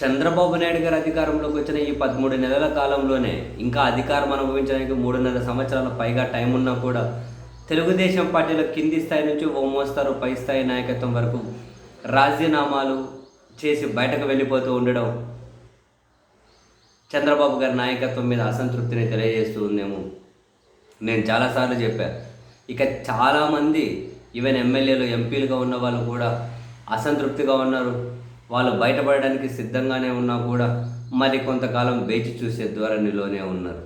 చంద్రబాబు నాయుడు గారు అధికారంలోకి వచ్చిన ఈ పదమూడు నెలల కాలంలోనే ఇంకా అధికారం అనుభవించడానికి మూడున్నర సంవత్సరాల పైగా టైం ఉన్నా కూడా తెలుగుదేశం పార్టీలో కింది స్థాయి నుంచి ఓ మోస్తారు పై స్థాయి నాయకత్వం వరకు రాజీనామాలు చేసి బయటకు వెళ్ళిపోతూ ఉండడం చంద్రబాబు గారి నాయకత్వం మీద అసంతృప్తిని తెలియజేస్తూ ఉందేమో. నేను చాలాసార్లు చెప్పాను ఇక చాలామంది ఈవెన్ ఎమ్మెల్యేలు ఎంపీలుగా ఉన్న వాళ్ళు కూడా అసంతృప్తిగా ఉన్నారు. వాళ్ళు బయటపడడానికి సిద్ధంగానే ఉన్నా కూడా మరి కొంతకాలం వేచి చూసే ధోరణిలోనే ఉన్నారు.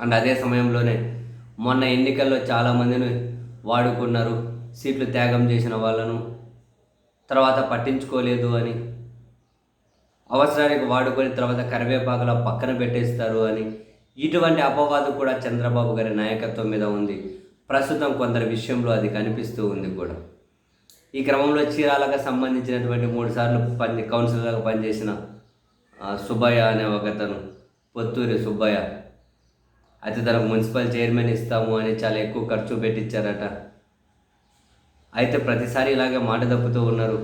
అండ్ అదే సమయంలోనే మొన్న ఎన్నికల్లో చాలామందిని వాడుకున్నారు సీట్లు త్యాగం చేసిన వాళ్ళను. తర్వాత పట్టించుకోలేదు అని. అవసరానికి వాడుకొని తర్వాత కరివేపాకులా పక్కన పెట్టేస్తారు అని. ఇటువంటి అపవాదు కూడా చంద్రబాబు గారి నాయకత్వం మీద ఉంది. ప్రస్తుతం కొందరి విషయంలో అది కనిపిస్తూ ఉంది కూడా. ఈ క్రమంలో చీరాలకు సంబంధించినటువంటి మూడు సార్లు పని కౌన్సిలర్గా పనిచేసిన సుబ్బయ్య అనే ఒకతను పొత్తూరి సుబ్బయ్య. అయితే తనకు మున్సిపల్ చైర్మన్ ఇస్తాము అని చాలా ఎక్కువ ఖర్చు పెట్టించారట అయితే ప్రతిసారి ఇలాగే మాట తప్పుతూ ఉన్నారు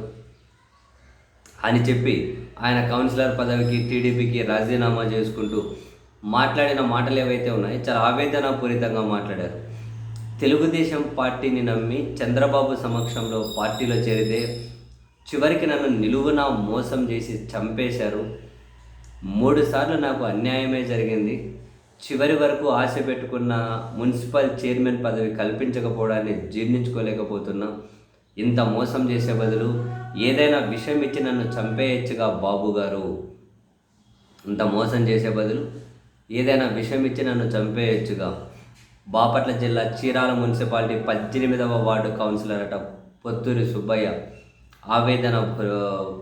అని చెప్పి ఆయన కౌన్సిలర్ పదవికి టీడీపీకి రాజీనామా చేసుకుంటూ మాట్లాడిన మాటలు ఏవైతే ఉన్నాయో చాలా ఆవేదనపూరితంగా మాట్లాడారు. తెలుగుదేశం పార్టీని నమ్మి చంద్రబాబు సమక్షంలో పార్టీలో చేరితే చివరికి నన్ను నిలువున మోసం చేసి చంపేశారు. మూడుసార్లు నాకు అన్యాయమే జరిగింది. చివరి వరకు ఆశ పెట్టుకున్న మున్సిపల్ చైర్మన్ పదవి కల్పించకపోవడాన్ని జీర్ణించుకోలేకపోతున్నా. ఇంత మోసం చేసే బదులు ఏదైనా విషయం ఇచ్చి నన్ను చంపేయచ్చుగా బాబు గారు. ఇంత మోసం చేసే బదులు ఏదైనా విషయం ఇచ్చి నన్ను చంపేయచ్చుగా. బాపట్ల జిల్లా చీరాల మున్సిపాలిటీ పద్దెనిమిదవ వార్డు కౌన్సిలర్ అట పొత్తూరి సుబ్బయ్య ఆవేదన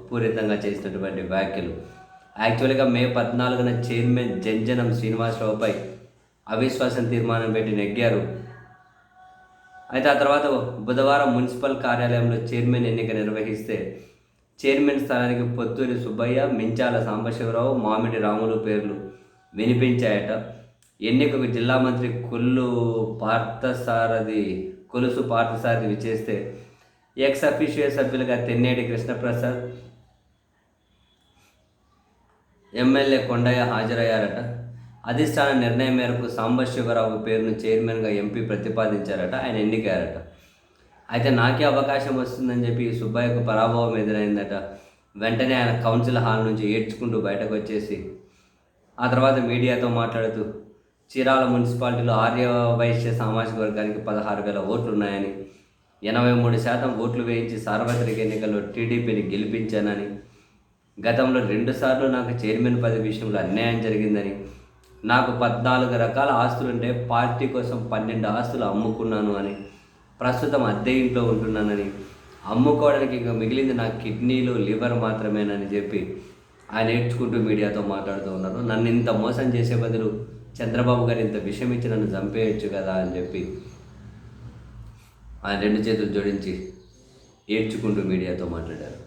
పూరితంగా చేసినటువంటి వ్యాఖ్యలు. యాక్చువల్గా మే పద్నాలుగున చైర్మన్ జంజనం శ్రీనివాసరావుపై అవిశ్వాసం తీర్మానం పెట్టి నెగ్గారు. అయితే ఆ తర్వాత బుధవారం మున్సిపల్ కార్యాలయంలో చైర్మన్ ఎన్నిక నిర్వహిస్తే చైర్మన్ స్థానానికి పొత్తూరి సుబ్బయ్య మించాల సాంబశివరావు మామిడి రాములు పేర్లు వినిపించాయట. ఎన్నికకు జిల్లా మంత్రి కొల్లు పార్థసారథి కొలుసు పార్థసారథి విచేస్తే ఎక్స్ అఫీషియల్ సభ్యులుగా తెన్నేటి కృష్ణప్రసాద్ ఎమ్మెల్యే కొండయ్య హాజరయ్యారట. అధిష్టాన నిర్ణయం మేరకు సాంబశివరావు పేరును చైర్మన్గా ఎంపీ ప్రతిపాదించారట ఆయన ఎన్నికయ్యారట. అయితే నాకే అవకాశం వస్తుందని చెప్పి సుబ్బయ్యకు పరాభవం ఎదురైందట. వెంటనే ఆయన కౌన్సిల్ హాల్ నుంచి ఏడ్చుకుంటూ బయటకు వచ్చేసి ఆ తర్వాత మీడియాతో మాట్లాడుతూ చీరాల మున్సిపాలిటీలో ఆర్య వైశ్య సామాజిక వర్గానికి పదహారు వేల ఓట్లు ఉన్నాయని ఎనభై మూడు శాతం ఓట్లు వేయించి సార్వత్రిక ఎన్నికల్లో టీడీపీని గెలిపించానని గతంలో రెండుసార్లు నాకు చైర్మన్ పదవి విషయంలో అన్యాయం జరిగిందని నాకు పద్నాలుగు రకాల ఆస్తులుంటే పార్టీ కోసం పన్నెండు ఆస్తులు అమ్ముకున్నాను అని ప్రస్తుతం అద్దె ఇంట్లో ఉంటున్నానని అమ్ముకోవడానికి ఇంకా మిగిలింది నా కిడ్నీలు లివర్ మాత్రమేనని చెప్పి ఆయన ఏడ్చుకుంటూ మీడియాతో మాట్లాడుతూ ఉన్నారు. నన్ను ఇంత మోసం చేసే బదులు చంద్రబాబు గారు ఇంత విషయం ఇచ్చి నన్ను చంపేయచ్చు కదా అని చెప్పి ఆయన రెండు చేతులు జోడించి ఏడ్చుకుంటూ మీడియాతో మాట్లాడారు.